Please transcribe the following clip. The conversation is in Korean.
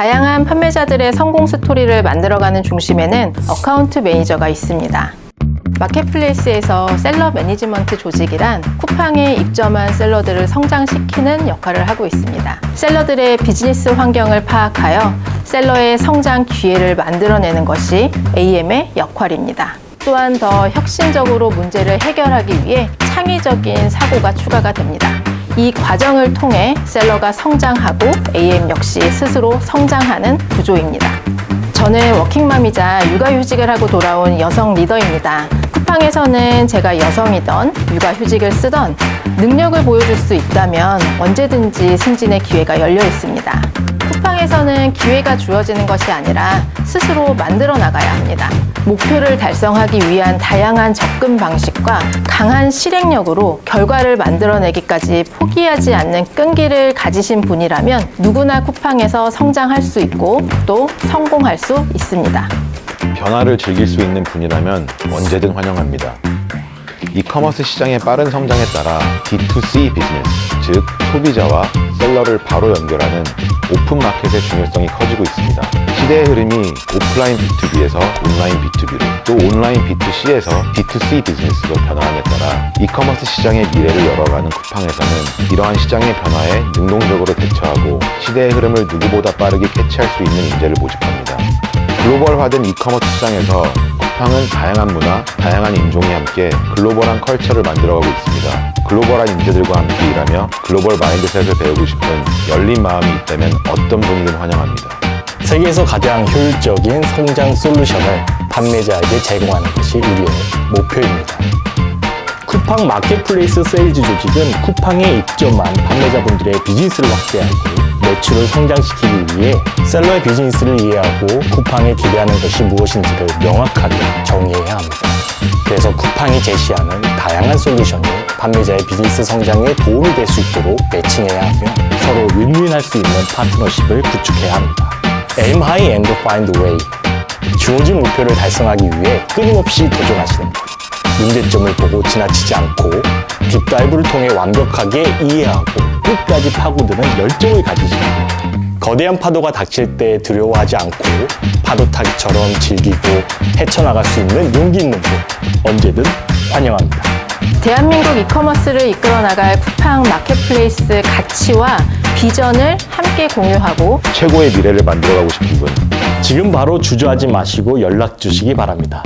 다양한 판매자들의 성공 스토리를 만들어가는 중심에는 어카운트 매니저가 있습니다. 마켓플레이스에서 셀러 매니지먼트 조직이란 쿠팡에 입점한 셀러들을 성장시키는 역할을 하고 있습니다. 셀러들의 비즈니스 환경을 파악하여 셀러의 성장 기회를 만들어내는 것이 AM의 역할입니다. 또한 더 혁신적으로 문제를 해결하기 위해 창의적인 사고가 추가가 됩니다. 이 과정을 통해 셀러가 성장하고 AM 역시 스스로 성장하는 구조입니다. 저는 워킹맘이자 육아휴직을 하고 돌아온 여성 리더입니다. 쿠팡에서는 제가 여성이던 육아휴직을 쓰던 능력을 보여줄 수 있다면 언제든지 승진의 기회가 열려 있습니다. 쿠팡에서는 기회가 주어지는 것이 아니라 스스로 만들어 나가야 합니다. 목표를 달성하기 위한 다양한 접근 방식과 강한 실행력으로 결과를 만들어내기까지 포기하지 않는 끈기를 가지신 분이라면 누구나 쿠팡에서 성장할 수 있고 또 성공할 수 있습니다. 변화를 즐길 수 있는 분이라면 언제든 환영합니다. 이커머스 시장의 빠른 성장에 따라 D2C 비즈니스, 즉 소비자와 셀러를 바로 연결하는 오픈 마켓의 중요성이 커지고 있습니다. 시대의 흐름이 오프라인 B2B에서 온라인 B2B로 또 온라인 B2C에서 D2C 비즈니스로 변화함에 따라 이커머스 시장의 미래를 열어가는 쿠팡에서는 이러한 시장의 변화에 능동적으로 대처하고 시대의 흐름을 누구보다 빠르게 캐치할 수 있는 인재를 모집합니다. 글로벌화된 이커머스 시장에서 쿠팡은 다양한 문화, 다양한 인종이 함께 글로벌한 컬처를 만들어가고 있습니다. 글로벌한 인재들과 함께 일하며 글로벌 마인드셋을 배우고 싶은 열린 마음이 있다면 어떤 분이든 환영합니다. 세계에서 가장 효율적인 성장 솔루션을 판매자에게 제공하는 것이 우리의 목표입니다. 쿠팡 마켓플레이스 세일즈 조직은 쿠팡에 입점한 판매자분들의 비즈니스를 확대하고 매출을 성장시키기 위해 셀러의 비즈니스를 이해하고 쿠팡에 기대하는 것이 무엇인지를 명확하게 정의해야 합니다. 그래서 쿠팡이 제시하는 다양한 솔루션이 판매자의 비즈니스 성장에 도움이 될 수 있도록 매칭해야 하며 서로 윈윈할 수 있는 파트너십을 구축해야 합니다. Aim high and find way. 주어진 목표를 달성하기 위해 끊임없이 도전하시는 분. 문제점을 보고 지나치지 않고 딥다이브를 통해 완벽하게 이해하고 끝까지 파고드는 열정을 가지시는 분. 거대한 파도가 닥칠 때 두려워하지 않고 파도 타기처럼 즐기고 헤쳐나갈 수 있는 용기 있는 분. 언제든 환영합니다. 대한민국 이커머스를 이끌어 나갈 쿠팡 마켓플레이스 가치와 비전을 함께 공유하고 최고의 미래를 만들어가고 싶은 분, 지금 바로 주저하지 마시고 연락 주시기 바랍니다.